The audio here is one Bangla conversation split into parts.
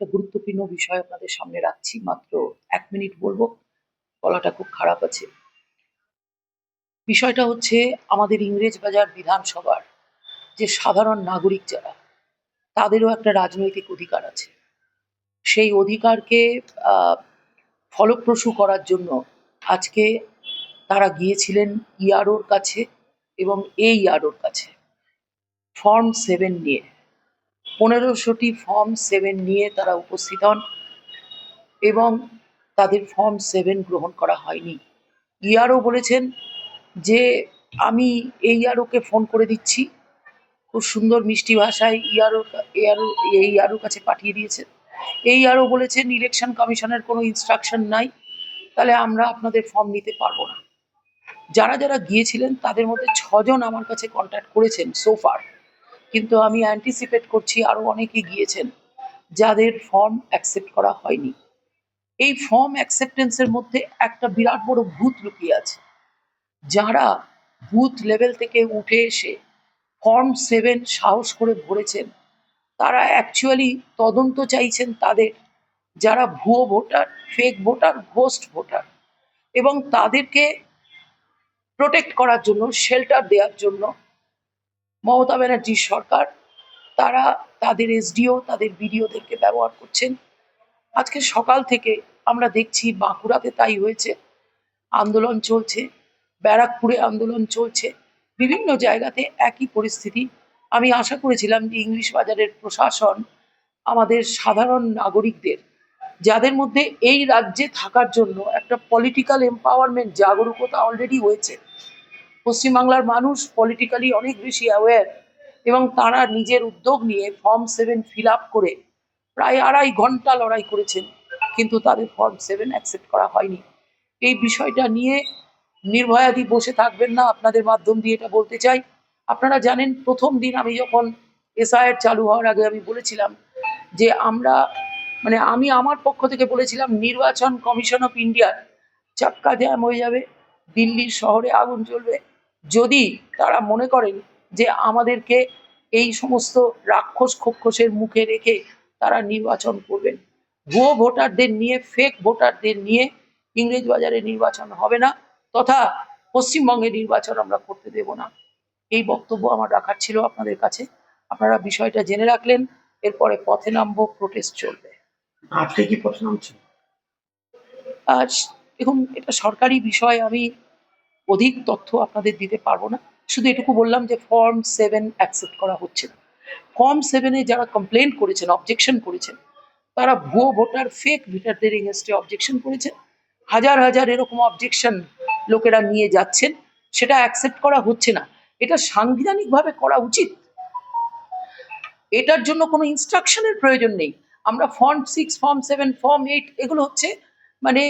একটা গুরুত্বপূর্ণ বিষয় আপনাদের সামনে রাখছি, মাত্র এক মিনিট বলব বলাটা খুব খারাপ আছে। বিষয়টা হচ্ছে আমাদের ইংরেজ বাজার বিধানসভার যে সাধারণ নাগরিক যারা, তাদেরও একটা রাজনৈতিক অধিকার আছে। সেই অধিকারকে ফলপ্রসূ করার জন্য আজকে তারা গিয়েছিলেন ইয়ারোর কাছে এবং এই ইয়ারোর কাছে। ফর্ম সেভেন নিয়ে। পনেরোশোটি ফর্ম সেভেন নিয়ে তারা উপস্থিত হন এবং তাদের ফর্ম সেভেন গ্রহণ করা হয়নি। ইয়ারও বলেছেন যে, আমি এই ইয়ারোকে ফোন করে দিচ্ছি। খুব সুন্দর মিষ্টি ভাষায় ইয়ারো ইয়ারো, এই ইয়ারোর কাছে পাঠিয়ে দিয়েছেন এই আরও বলেছেন ইলেকশন কমিশনের কোনো ইনস্ট্রাকশন নাই, তাহলে আমরা আপনাদের ফর্ম নিতে পারব না। যারা যারা গিয়েছিলেন, তাদের মধ্যে ছজন আমার কাছে কন্ট্যাক্ট করেছেন সোফার কিন্তু আমি অ্যান্টিসিপেট করছি আরও অনেকে গিয়েছেন যাদের ফর্ম অ্যাকসেপ্ট করা হয়নি। এই ফর্ম অ্যাকসেপ্টেন্সের মধ্যে একটা বিরাট বড় ভূত লুকিয়ে আছে। যারা বুথ লেভেল থেকে উঠে এসে ফর্ম সেভেন সাহস করে ভরেছেন তারা অ্যাকচুয়ালি তদন্ত চাইছেন তাদের, যারা ভুয়ো voter fake voter ghost voter এবং তাদেরকে প্রোটেক্ট করার জন্য শেল্টার দেওয়ার জন্য মমতা ব্যানার্জির সরকার, তারা তাদের এসডিও তাদের বিডিওদেরকে ব্যবহার করছেন। আজকে সকাল থেকে আমরা দেখছি বাঁকুড়াতে তাই হয়েছে। আন্দোলন চলছে, ব্যারাকপুরে আন্দোলন চলছে। বিভিন্ন জায়গাতে একই পরিস্থিতি। আমি আশা করেছিলাম যে ইংলিশ বাজারের প্রশাসন আমাদের সাধারণ নাগরিকদের, যাদের মধ্যে এই রাজ্যে থাকার জন্য একটা পলিটিক্যাল এম্পাওয়ারমেন্ট জাগরুকতা অলরেডি হয়েছে পশ্চিমবাংলার মানুষ পলিটিক্যালি অনেক বেশি অ্যাওয়্যার এবং তারা নিজের উদ্যোগ নিয়ে ফর্ম সেভেন ফিল আপ করে প্রায় আড়াই ঘণ্টা লড়াই করেছেন, কিন্তু তাদের ফর্ম সেভেন অ্যাকসেপ্ট করা হয়নি। এই বিষয়টা নিয়ে নির্ভয়াদি বসে থাকবেন না, আপনাদের মাধ্যম দিয়ে এটা বলতে চাই। আপনারা জানেন, প্রথম দিন আমি যখন এসআইআর চালু হওয়ার আগে আমি বলেছিলাম যে আমরা মানে আমি আমার পক্ষ থেকে বলেছিলাম, নির্বাচন কমিশন অফ ইন্ডিয়ার চাক্কা জ্যাম হয়ে যাবে, দিল্লির শহরে আগুন জ্বলবে যদি তারা মনে করেন যে আমাদেরকে এই সমস্ত রাক্ষস খক্ষসের মুখে রেখে তারা নির্বাচন করবেন। ভুয়ো ভোটারদের নিয়ে ফেক ভোটারদের নিয়ে ইংরেজ বাজারে নির্বাচন হবে না তথা পশ্চিমবঙ্গে নির্বাচন আমরা করতে দেব না। এই বক্তব্য আমার রাখার ছিল আপনাদের কাছে। আপনারা বিষয়টা জেনে রাখলেন এরপরে পথে নামবো প্রোটেস্ট চলবে। আজকে কি প্রশ্ন নামছে দেখুন এটা সরকারি বিষয় আমি অধিক তথ্য আপনাদের দিতে পারব না। শুধু এটুকু বললাম যে ফর্ম সেভেন অ্যাকসেপ্ট করা হচ্ছে না। ফর্ম সেভেনে যারা কমপ্লেন করেছেন অবজেকশন করেছেন, তারা ভুয়ো ভোটার ফেক ভোটারদের এগেনস্টে অবজেকশন করেছেন। হাজার হাজার এরকম অবজেকশন লোকেরা নিয়ে যাচ্ছেন, সেটা অ্যাকসেপ্ট করা হচ্ছে না। এটা সাংবিধানিকভাবে করা উচিত। এটার জন্য কোনো ইনস্ট্রাকশনের প্রয়োজন নেই। আমরা form six form seven form eight এগুলো হচ্ছে মানে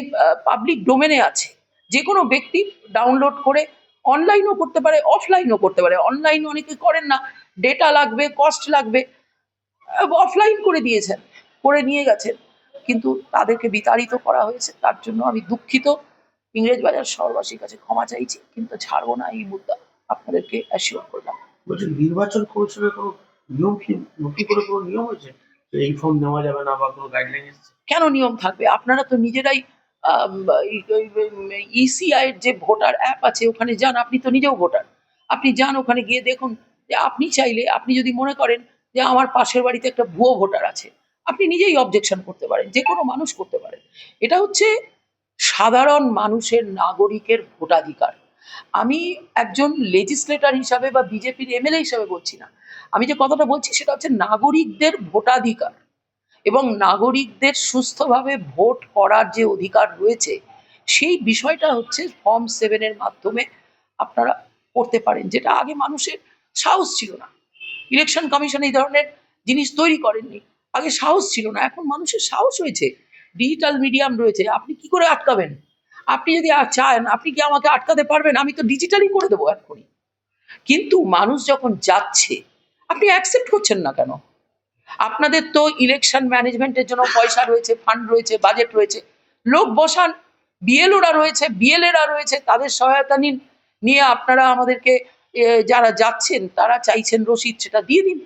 পাবলিক ডোমেনে আছে। যে কোনো ব্যক্তি ডাউনলোড করে অনলাইনও করতে পারে অফলাইনও করতে পারে। অনলাইন অনেকে করেন না। ডেটা লাগবে কস্ট লাগবে। অফলাইন করে দিয়েছেন করে নিয়ে গেছেন। কিন্তু তাদেরকে বিতাড়িত করা হয়েছে। তার জন্য আমি দুঃখিত। ইংরেজ বাজার শহরবাসীর কাছে ক্ষমা চাইছি কিন্তু ছাড়বো না এই মুদ্রা। আপনাদেরকে অ্যাসিওর করলাম। নির্বাচন কমিশনের কোনো নিয়ম কি নতুন করে কোনো নিয়ম হয়েছে? এই ফর্ম নেওয়া যাবে না বা কোনো গাইডলাইন কেন নিয়ম থাকবে? আপনারা তো নিজেরাই ইসিআই এর যে ভোটার অ্যাপ আছে, ওখানে যান। আপনি তো নিজেও ভোটার। আপনি যান ওখানে গিয়ে দেখুন যে আপনি চাইলে, আপনি যদি মনে করেন যে আমার পাশের বাড়িতে একটা ভুয়ো ভোটার আছে, আপনি নিজেই অবজেকশন করতে পারেন যে কোনো মানুষ করতে পারেন এটা হচ্ছে সাধারণ মানুষের নাগরিকের ভোটাধিকার। আমি একজন লেজিসলেটর হিসাবে বা বিজেপির এমএলএ হিসাবে বলছি না। আমি যে কথাটা বলছি সেটা হচ্ছে নাগরিকদের ভোটাধিকার। এবং নাগরিকদের সুস্থভাবে ভোট করার যে অধিকার রয়েছে, সেই বিষয়টা হচ্ছে ফর্ম সেভেনের মাধ্যমে আপনারা করতে পারেন, যেটা আগে মানুষের সাহস ছিল না। ইলেকশন কমিশন এই ধরনের জিনিস তৈরি করেননি, আগে সাহস ছিল না, এখন মানুষের সাহস হয়েছে। ডিজিটাল মিডিয়াম রয়েছে, আপনি কি করে আটকাবেন? আপনি যদি চান, আপনি কি আমাকে আটকাতে পারবেন? আমি তো ডিজিটালি করে দেবো এক্ষুনি। কিন্তু মানুষ যখন যাচ্ছে, আপনি অ্যাকসেপ্ট করছেন না কেন? আপনাদের তো ইলেকশন ম্যানেজমেন্টের জন্য পয়সা রয়েছে ফান্ড রয়েছে বাজেট রয়েছে। লোক বসান বিএলওরা রয়েছে বিএলএরা রয়েছে, তাদের সহায়তা নিন। নিয়ে আপনারা আমাদেরকে যারা যাচ্ছেন, তারা চাইছেন রসিদ, সেটা দিয়ে দিন।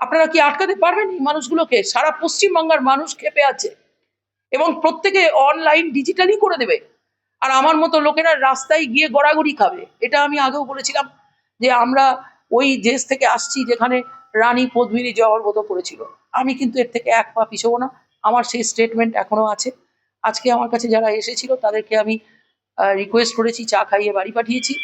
আপনারা কি আটকাতে পারবেন এই মানুষগুলোকে? সারা পশ্চিমবাংলার মানুষ খেপে আছে। এবং প্রত্যেকে অনলাইন ডিজিটালি করে দেবে। আর আমার মতো লোকেরা রাস্তায় গিয়ে গড়াগড়ি খাবে। এটা আমি আগেও বলেছিলাম যে আমরা ওই দেশ থেকে আসছি যেখানে রানী পদ্মিনী জগর্বত করেছিল আমি কিন্তু এর থেকে এক পা পিছবো না। আমার সেই স্টেটমেন্ট এখনও আছে। আজকে আমার কাছে যারা এসেছিল, তাদেরকে আমি রিকোয়েস্ট করেছি, চা খাইয়ে বাড়ি পাঠিয়েছি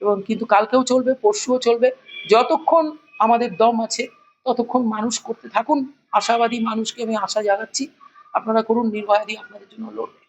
এবং কিন্তু কালকেও চলবে, পরশুও চলবে। যতক্ষণ আমাদের দম আছে, ততক্ষণ মানুষ করতে থাকুন। আশাবাদী মানুষকে আমি আশা জাগাচ্ছি। আপনারা করুন, নির্ভয়াদি আপনাদের জন্য লড়বে।